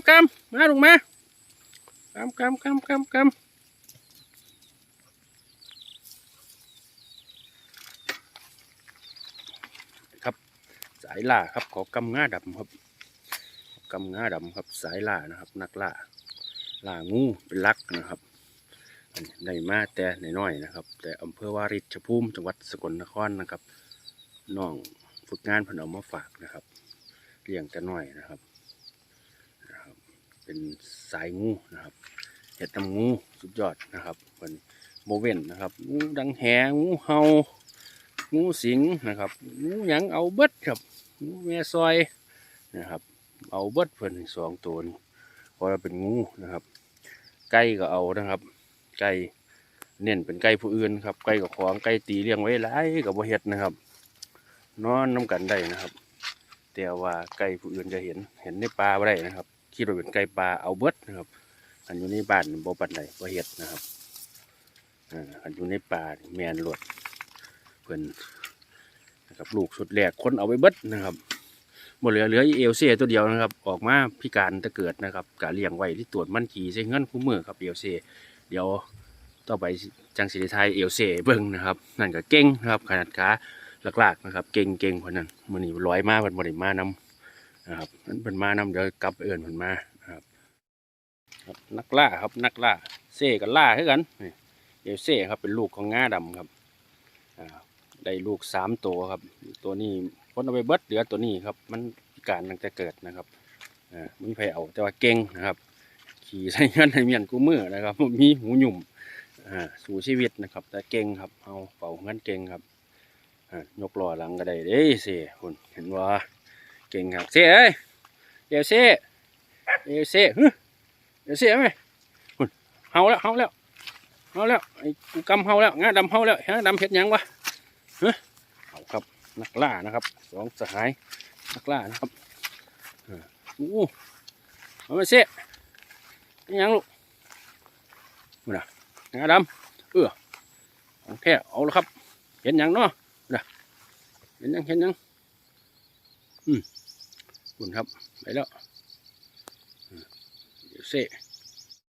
ำกำมาลูกมากำกำกำกำกำครับสายล่าครับขอกำง่าดำครับกำง่าดำครับสายล่านะครับ นักล่าล่างูเป็นลักนะครับอันนี้ได้มาแต่น้อยๆนะครับ แต่อำเภอวาริชภูมิจังหวัดสกลนครนะครับน้องฝึกงานพนเอามาฝากนะครับเลี้ยงแต่น้อยนะครับ เป็นสายงูนะครับเห็ดนำงูสุดยอดนะครับเป็นโมเวนนะครับงูดังแหงูเห่างูสิงนะครับงูหยังเอาเบิดครับงูแม่ซอยนะครับ เอาเบิดเพิ่นสองตัวนี่เพราะว่าเป็นงูนะครับ ไก่ก็เอานะครับ ไก่เน้นเป็นไก่ผู้อื่นครับไก่กับของไก่ตีเลี้ยงไว้หลายกับบ่เฮ็ดนะครับ นอนน้กันได้นะครับ แต่ว่าไก่ผู้อื่นจะเห็นเห็นในป่าบ่ได้นะครับ คิดว่าเป็นไก่ป่าเอาเบิดนะครับอันอยู่ในบ้านบ่ปันใดบ่เฮ็ดนะครับอ่าอันอยู่ในป่าแมนหลดเพิ่อนนะครับลูกสุดแรกคนเอาไปเบิดนะครับบ่เหลือเหลือเอลเซ่ตัวเดียวนะครับ ออกมาพิการตะเกิดนะครับกะเลี้ยงไว้ที่ตรวจมันขี่ใช้เงินคู่มือครับเอลเซ่เดี๋ยวต่อไปจังสิไทยเอลเซ่เบิ่งนะครับนั่นก็เก่งนะครับขนาดขาหลักๆนะครับ เก่งเก่งคนนั้นมื้อนี้ร้อยมาเพิ่นบ่ได้มานํ นะครับนั้นเพิ่นมานํเดี๋ยวกลับเอิ้นเพิ่นมาครับครับนักล่าครับนักล่าเซ่กับล่าคือกันนี่เอลเซ่ครับเป็นลูกของง่าดำครับอ่าได้ลูกสามตัวครับ ตัวนี้พ้นเอาไปเบิดเหลือตัวนี้ครับ มันพิการตั้งแต่เกิดนะครับอ่ามีไผเอาแต่ว่าเก่งนะครับ ขี่ใส่เงินในเมียนกูมือนะครับมีหูหยุ่มอ่าสู่ชีวิตนะครับ แต่เก่งครับเอาเป่าเงินเก่งครับอ่ายกล้อหลังก็ได้เด้เซ่คุณเห็นว่า เก่งครับเซ่เอ้ยเอลเซ่เอลเซ่ฮึเดี๋ยวเสียไหมหุ่นเฮาแล้วเฮาแล้วเฮาแล้วไอ้กูกำเฮาแล้วงาดำเฮาแล้วงาดำเห็ดยังวะเฮ้ยเอาครับนักล่านะครับสองสหายนักล่านะครับโอ้เอาเสียยังลูกมาละงาดำเออของแท้เอาแล้วครับ เห็นยังเนาะนะเห็นยังเห็นยังอืม คุณครับ ไปแล้วเดี๋ยวเซ่